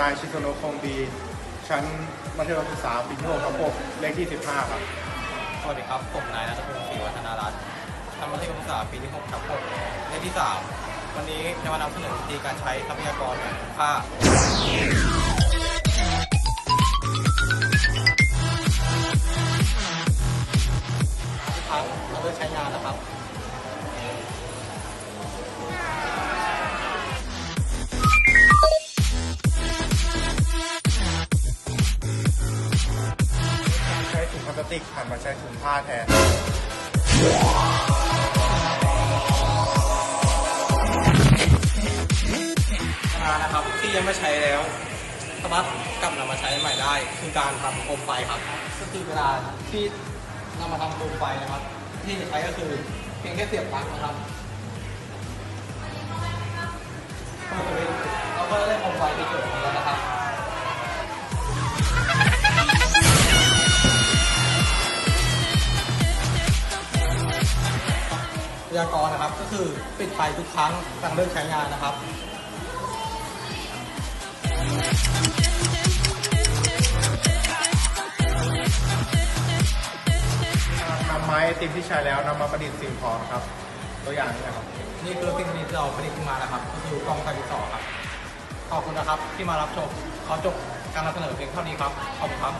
นายชิโตโนะคงดี ชั้นมัธยมศึกษาปีที่6ครับผมเลขที่ 15 ครับสวัสดีครับ ผมนายนัทพงศ์ศรีวัฒนารัตน์ชั้นมัธยมศึกษาปีที่6ครับผมเลขที่ 3 วันนี้จะมานำเสนอวิธีการใช้ทรัพยากรอย่างคุ้มค่า ติกหันมาใช้ถุงผ้าแทนงานนะครับที่ยังไม่ใช้แล้วสามารถกลับนำมาใช้ใหม่ได้ คือการทำโคมไฟครับ ก็คือเวลาที่นำมาทำโคมไฟนะครับ ที่จะใช้ก็คือเพียงแค่เสียบปลั๊กนะครับเปิดสวิตช์เราก็ได้โคมไฟที่เกิด พยากรณ์นะครับ ก็คือปิดไฟทุกครั้งหลังเลิกใช้งานนะครับนำไม้ไอติมที่ใช้แล้วนำมาประดิษฐ์สิ่งของนะครับ ตัวอย่างนี้นะครับ นี่คือสิ่งที่เราผลิตขึ้นมานะครับ ก็คือกล้องไฟดินสอครับ ขอบคุณนะครับที่มารับชมขอจบการนำเสนอเพียงเท่านี้ครับ ขอบคุณครับ